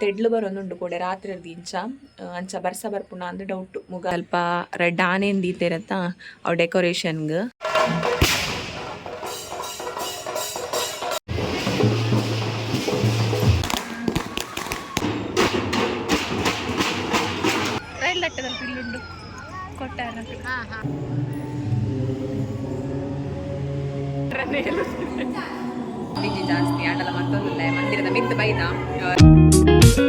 ತೆಡ್ಲು ಬರೋನುಂಡು ಕೂಡೆ ರಾತ್ರಿ ದಿಂಚ ಅಂಚ ಬರ್ಸ ಬರ್ಪುನ ಅಂದ್ ಡೌಟ್ ಮುಗ. ಸ್ವಲ್ಪ ರೆಡ್ ಆನೆನ್ ದೀತೆರತ್ತ ಅವ್ ಡೆಕೋರೇಷನ್ಗ್ ರೈಲ್ ಲಟ್ಟದಲ್ಲಿ ಪಿಲ್ಲುಂಡು ಕೊಟ್ಟಾರ. ಜಾಸ್ತಿ ಆಡಲ ಮತ್ತೊಂದು ಮಂದಿರದ ಮಿತ್ ಬೈದ hi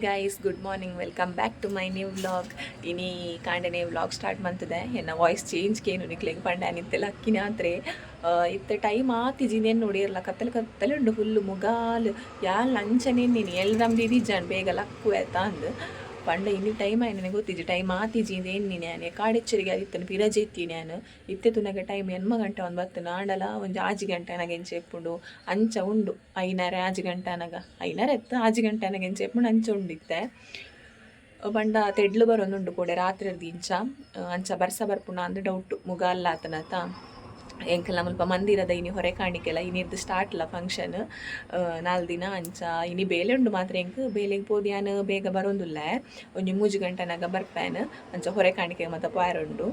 guys good morning welcome back to my new vlog ಇನಿ ಕಾಂಡನೆ ವ್ಲಾಗ್ ಸ್ಟಾರ್ಟ್ ಮಂತದೆ ಎನ್ನ ವಾಯ್ಸ್ ಚೇಂಜ್ ಕೇನು ನಿಕ್ಲೆಗ್ ಪಂಡ ನಿತ್ತೆಲ್ಲ ಅಕ್ಕಿನ ಆತ್ರೆ ಇತ್ತ ಟೈಮ್ ಆತಿಜಿನೇನು ನೋಡಿರಲ್ಲ ಕತ್ತಲೆ ಕತ್ತಲೆ ಉಂಡು ಫುಲ್ಲು ಮುಗಾಲ್. ಯಾಲ್ ಅಂಚನೆ ನೀನು ಎಲ್ ನಮ್ದಿದಿ ಜನ್ ಬೇಗ ಲಕ್ಕು ಆಯ್ತಾ ಅಂದು. ಪಂಡ ഇനി ಟೈಮ್ ಆಯ್ತು ಗೊತ್ತಿಜಿ ಟೈಮ್ ಆತಿಜಿ ಏನು ನೀನೆ ಕಾಡೆಚ್ಚರಿಗೆ ಆದಿತ್ತನು ಪಿರಜೆ ಎತ್ತಿ ನಾನು ಇತ್ತೆ ತುನಗ ಟೈಮ್ ಎನ್ಮ ಗಂಟೆ ಒಂದು ಬತ್ತು ಆಂಡಲ ಒಂದು ಆಜಿ ಗಂಟೆ ನನಗೆ ಎಂಚೆಪ್ಪುಂಡು ಅಂಚ ಉಂಡು ಐನರೆ ಆಜಿ ಗಂಟೆ ನನಗ ಐನರೆ ಎತ್ತ ಆಜಿ ಗಂಟೆ ನನಗೆ ಎಂಚೆಪ್ಪುಂಡು ಅಂಚ ಉಂಡಿತ್ತೆ ಪಂಡ ತೆಡ್ಲು ಬರೊಂದುಂಡು ಕೂಡ ರಾತ್ರಿ ಇಂಚ ಅಂಚ ಬರ್ಸ ಬರ್ಪುನ ಅಂದ್ ಡೌಟ್ ಮುಗ ಅಲ್ಲಾತನತ ಎಂಕಲ್ನ ಮುಲ್ಪ ಮಂದಿರದ ಇನಿ ಹೊರೆ ಕಾಣಿಕೆಲ್ಲ ಸ್ಟಾರ್ಟ್ ಸ್ಟಾರ್ಟ್ಲ ಫಂಕ್ಷನ್ ನಾಲ್ ದಿನ ಅಂಚ, ಇನಿ ಬೇಲೆ ಉಂಡು ಮಾತ್ರ ಎಂಕ್, ಬೇಲೆಗ್ ನಾನು ಬೇಗ ಬರೋಂದಿಲ್ಲ. ಒಂಜಿ ಮೂಜಿ ಗಂಟನಾಗ ಬರ್ಪೇನ್, ಅಂಚ ಹೊರೆ ಕಾಣಿಕೆ ಮತ ಪಾರುಂಡು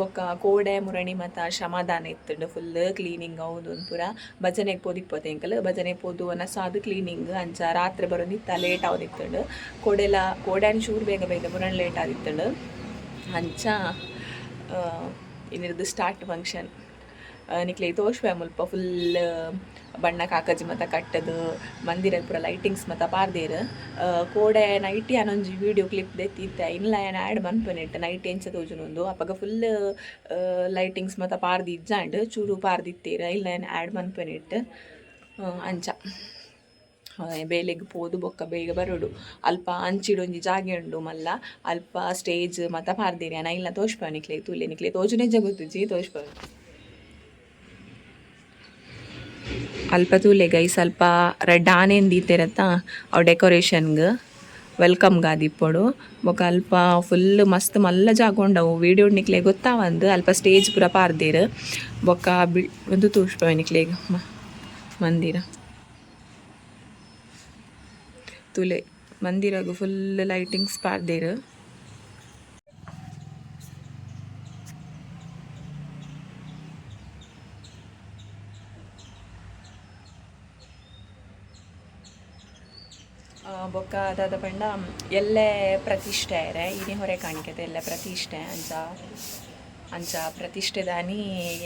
ಬೊಕ್ಕ ಕೋಡೆ, ಮುರಣಿ ಮತ ಶ್ರಮದಾನ ಇತ್ತುಂಡು ಫುಲ್ ಕ್ಲೀನಿಂಗ್ ಹೌದು ಪೂರ. ಭಜನೆಗೆ ಪೋದಿಪ್ಪೋತೆ ಎಂಕಲ್ ಭಜನೆ ಪೋದು ಅನ್ನ ಸಾದು ಕ್ಲೀನಿಂಗ್ ಅಂಚ ರಾತ್ರಿ ಬರೋದಿತ್ತ ಲೇಟ್ ಆವದಿತ್ತುಂಡು ಕೋಡೆಲ, ಕೋಡ್ಯಾನ್ ಶೂರ್ ಬೇಗ ಬೇಗ ಬರೋಣ ಲೇಟ್ ಆದಿತ್ತುಂಡು ಅಂಚ ಇನ್ನಿರ್ದು ಸ್ಟಾರ್ಟ್ ಫಂಕ್ಷನ್ ನಿಕ್ಲೆ ತೋಷ್ವೆ ಮುಲ್ಪ ಫುಲ್ ಬಣ್ಣ ಕಾಕಜಿ ಮತ ಕಟ್ಟದು, ಮಂದಿರ ಪೂರ ಲೈಟಿಂಗ್ಸ್ ಮತ್ತ ಪಾರ್ದೇರ್. ಕೋಡೆ ನೈಟಿ ಅನ್ನೊಂಜಿ ವಿಡಿಯೋ ಕ್ಲಿಪ್ ದೆತ್ತಿತ್ತೆ ಇನ್ಲ ಏನು ಆ್ಯಡ್ ಮನ್ಪನಿಟ್ಟು ನೈಟ್ ಎಂಚ ತೋಜುನೊಂದು ಅಪಗ ಫುಲ್ ಲೈಟಿಂಗ್ಸ್ ಮತ ಪಾರ್ದಿ ಇಜ್ಜಾಂಡ್ ಚೂರು ಪಾರ್ದಿತ್ತೀರ. ಇಲ್ಲ ಏನು ಆ್ಯಡ್ ಮನ್ಪನಿಟ್ಟು ಅಂಚ. ಬೇಲೆಗ್ ಪೋದು, ಬೊಕ್ಕ ಬೇಗ ಬರೋಡು. ಅಲ್ಪ ಅಂಚಿಡೊಂಜಿ ಜಾಗೆ ಉಂಡು ಮಲ್ಲ. ಅಲ್ಪ ಸ್ಟೇಜ್ ಮತ ಪಾರ್ದಿರಿ. ಅನ್ನ ಇಲ್ಲ ತೋಷ್ಪ ನಿಕ್ಲೆ ತೂಲೆ ನಿಕ್ಲೆ ತೋಜುನೆ ಜಗುತ್ತುಜಿ ತೋಷ್ಪ. ಅಲ್ಪ ತೂಲೆ ಗೈ ಸ್ವಲ್ಪ ರೆಡ್ ಆನೆನ್ ದೀತೆರತ್ತ ಅವ್ ಡೆಕೋರೇಷನ್ಗ್. ವೆಲ್ಕಮ್ ಗಾದಿಪ್ಪೊಡು ಬೊಕ ಅಲ್ಪ ಫುಲ್ ಮಸ್ತ್ ಮಲ್ಲ ಜಾಗೊಂಡವು ವಿಡಿಯೋ ನಿಕ್ಲೆ ಗೊತ್ತಾವಂದು ಅಲ್ಪ ಸ್ಟೇಜ್ ಪೂರ ಪಾರ್ದಿರು. ಬೊಕ್ಕ ಬಿ, ಒಂದು ತೂಷ್ಪವೆ ನಿಕ್ಲೆ ಮಂದಿರ. ತುಲೆ ಮಂದಿರಗು ಫುಲ್ ಲೈಟಿಂಗ್ಸ್ ಪಾರ್ದೇರ್. ಬೊಕ್ಕ ಪಂಡ ಎಲ್ಲೆ ಪ್ರತಿಷ್ಠೆ ಇರೆ ಇನಿ ಹೊರೆ ಕಾಣಿಕೆತೆ, ಎಲ್ಲ ಪ್ರತಿಷ್ಠೆ. ಅಂಚ ಅಂಚ ಪ್ರತಿಷ್ಠೆ ದಾನಿ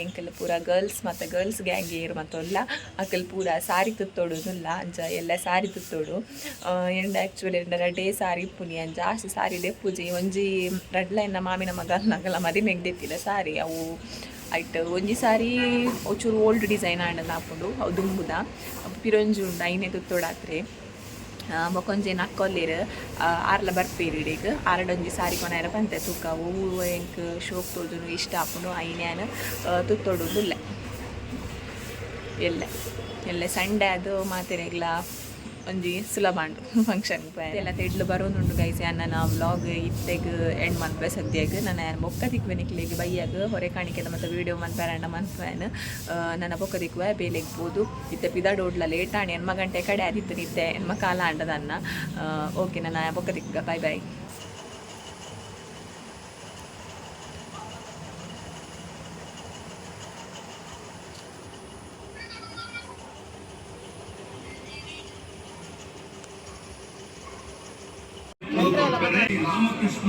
ಎಂಕಲ್ ಪೂರ ಗರ್ಲ್ಸ್ ಮತ್ತು ಗರ್ಲ್ಸ್ ಗ್ಯಾಂಗ್ ಏರು ಮತ್ತೊಲ್ಲ. ಅಕಲ್ ಪೂರ ಸಾರಿ ತುತ್ತೋಡುದಿಲ್ಲ. ಅಂಚ ಎಲ್ಲ ಸಾರಿ ತುತ್ತೋಡು. ಎಂಡ ಆ್ಯಕ್ಚುಲಿ ಎಂಡ ರಡ್ಡೆ ಸಾರಿ ಪುನಿ ಅಂಚ ಜಾಸ್ತಿ ಸಾರಿ ಪೂಜೆ. ಒಂಜಿ ರಡ್ಲ ಮಾಮಿನ ಮಗ ನಗಲ ಮದಿ ದೆತ್ತಿದ ಸಾರಿ. ಅವು ಐಟ್ ಒಂಜಿ ಸಾರಿ ಒಂಚೂರು ಓಲ್ಡ್ ಡಿಸೈನ್ ಆಂಡಲ ಹಾಕೊಂಡು ಅವು ದುಂಬುದ. ಪಿರೊಂಜಿ ಉಂಡು, ಐನೇ ತುತ್ತೋಡಾತ್ರೆ. ಬೊಕೊಂಜಿ ನಕ್ಕೊಲ್ಲಿರ್ ಆರ್ಲ ಬರ್ಪೇರಿಡೀಗ್ ಆರಡೊಂಜಿ ಸಾರಿ ಕೊನೆಯರ ಪಂತೆ ತೂಕ ಹೂವು, ಎಂಕ್, ಶೋಕ್ ತೋಜುನು, ಇಷ್ಟ ಆಪುಂಡು ಐನ್ಯಾನ್ ತುತ್ತೊಡುದುಲ್ಲ ಎಲ್ಲ ಎಲ್ಲ ಸಂಡೆ ಅದು ಮಾತಿರೆಗ್ಲ ಒಂಜಿ ಸುಲಭ ಉಂಡು ಫಂಕ್ಷನ್ ಎಲ್ಲ ತೆಡ್ಲು ಬರೋದುಂಡು ಗೈಸ್ ನನ್ನ ವ್ಲಾಗ್ ಇತ್ತೆಗ್ ಎಂಡ್ ಮನ್ಪೆ ಸದ್ಯಗ್. ನನ್ನ ಬೊಕ್ಕ ದಿಕ್ವೆ ನಿಕ್ಲೆಗ್ ಬೈಯಾಗ, ಹೊರೆ ಕಾಣಿಕೆದ ಮತ್ತು ವೀಡಿಯೋ ಮನ್ಪೇರಂಡ ಮನ್ಪೇನ್ ನನ್ನ ಬೊಕ್ಕ ದಿಕ್ವೆ ಬೇಲೆಗ್ ಬೋದು ಇತ್ತೆ ಪಿದಾಡ್ ಓಡ್ಲ ಲೇಟ್ ಆಣಿ ಎನ್ಮ ಗಂಟೆ ಕಡೆ ಆದಿತ್ತು ನಿತ್ತೆ ಎನ್ಮ ಕಾಲ ಅಂಡದನ್ನ ಓಕೆ ನನ್ನ ಬೊಕ್ಕ ತಿಕ್ಕ bye bye Ramakrishna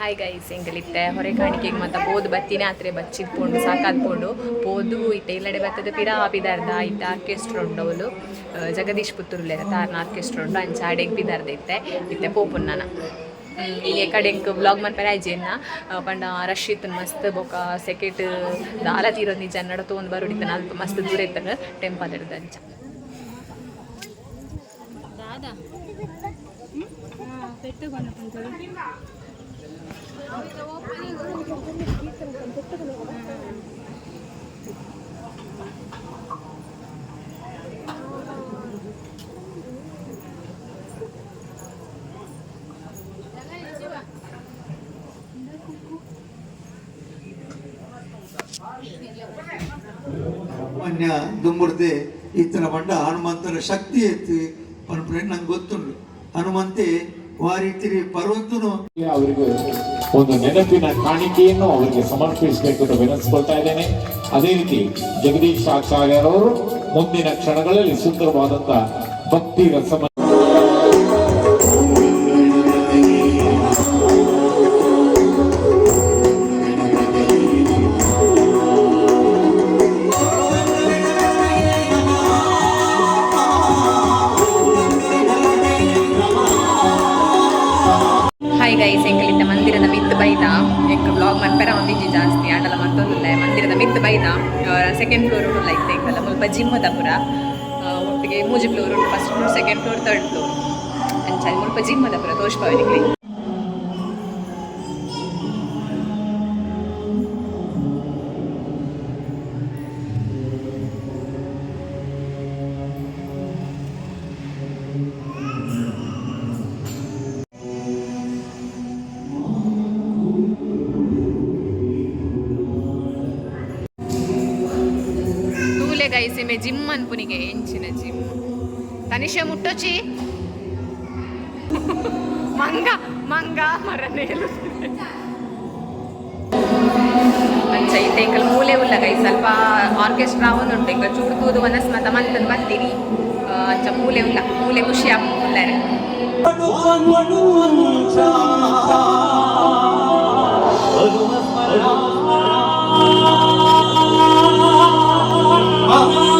hi guys ಎಂಗಳಿತ್ತೆ ಹೊರೆ ಕಾಣಿಕೆಗೆ ಮತ್ತೆ ಬೋದು ಬತ್ತಿನ ಆತ್ರೆ ಬಚ್ಚಿದ್ಪುಂಡು ಸಾಕಾದ್ಕೊಂಡು ಬೋದು ಇಟ್ಟ ಇಲ್ಲಡೆ ಬತ್ತದ ಪಿರ ಆಪಿದಾರ್ದ ಇಟ್ಟ ಆರ್ಕೆಸ್ಟ್ರಾ ಅವಳು. ಜಗದೀಶ್ ಪುತ್ತೂರ್ಲೆ ತಾರ್ನ ಆರ್ಕೆಸ್ಟ್ರಾ ಉಂಡು ಅಂಚ ಬಿದಾರ್ದ ಇತ್ತೆ. ಇತ್ತೆ ಪೋಪುನ್ ನಾನು ಈ ಕಡೆ ಬ್ಲಾಗ್ ಮನ್ಪರ ಅಜ್ಜಿಯನ್ನ ಪಂಡ ರಶ್ ಇತ್ತು ಮಸ್ತ್ ಬೊಕ ಸೆಕೆಟ್ ದಾಲ ತೀರೋ ನಿಜ, ನಡ ತೊಗೊಂಡು ಇತ್ತ ಅಲ್ಪ ಮಸ್ತ್ ದೂರ ಇತ್ತ ಟೆಂಪಲ್ ಇಡ್ದು ಅಂಚ. ಬಂದ ಅನ್ಯ ದುಮ್ಮುರ್ದೆ ಈತನ ಬಂಡ ಹನುಮಂತನ ಶಕ್ತಿ ಎತ್ತಿ ಪನ್ಪುರ ನಂಗೆ ಗೊತ್ತುಂಡು ಹನುಮಂತೆ ವಾರಿತಿರಿ ಪರ್ವತನು ಅವರಿಗೆ ಒಂದು ನೆನಪಿನ ಕಾಣಿಕೆಯನ್ನು ಅವರಿಗೆ ಸಮರ್ಪಿಸಬೇಕು ಅಂತ ವಿನಂತಿಸ್ಕೊಳ್ತಾ ಇದ್ದೇನೆ. ಅದೇ ರೀತಿ ಜಗದೀಶ್ ಆಚಾರ್ಯರವರು ಮುಂದಿನ ಕ್ಷಣಗಳಲ್ಲಿ ಸುಂದರವಾದಂತ ಭಕ್ತಿ ರಸಮ ಸೆಕೆಂಡ್ ಫ್ಲೋರ್ ಉಂಟು ಲೈಕ್ ಎಂಕಲ್ಲ ಮುಲ್ಪ ಜಿಮ್ ಪುರ ಒಟ್ಟಿಗೆ ಮೂಜಿ ಫ್ಲೋರ್ ಉಂಟು first floor second floor third floor ಅಂಚ ಮುಲ್ಪ ಜಿಮ್ ಪುರ ತೋಷ್ಪವನಿಗೆ ತೂಲೆ ಮೇ ಜಿಮ್ ಅನ್ಪುನಿಗೆ ಎಂಚಿನ ಜಿಮ್. ತನಿಷ ಮುಟ್ಟೋಚಿ. ಮಂಗ ಮಂಗ ಮರನೇಲು ಅಂಚ ಇತ್ತೆ ಎಂಕಲ್ ಮೂಲೆ ಉಲ್ಲ ಗೈ ಸ್ವಲ್ಪ ಆರ್ಕೆಸ್ಟ್ರಾ ಒಂದು ಎಂಕಲ್ ಚೂಡು ತೂದು ವನಸ್ ಮತ ಮಂತದ್ ಬತ್ತೀರಿ ಆ, ಅಂಚ ಮೂಲೆ ಉಲ್ಲ ಮೂಲೆ ಖುಷಿ ಆಗ್ತಾರೆ 好。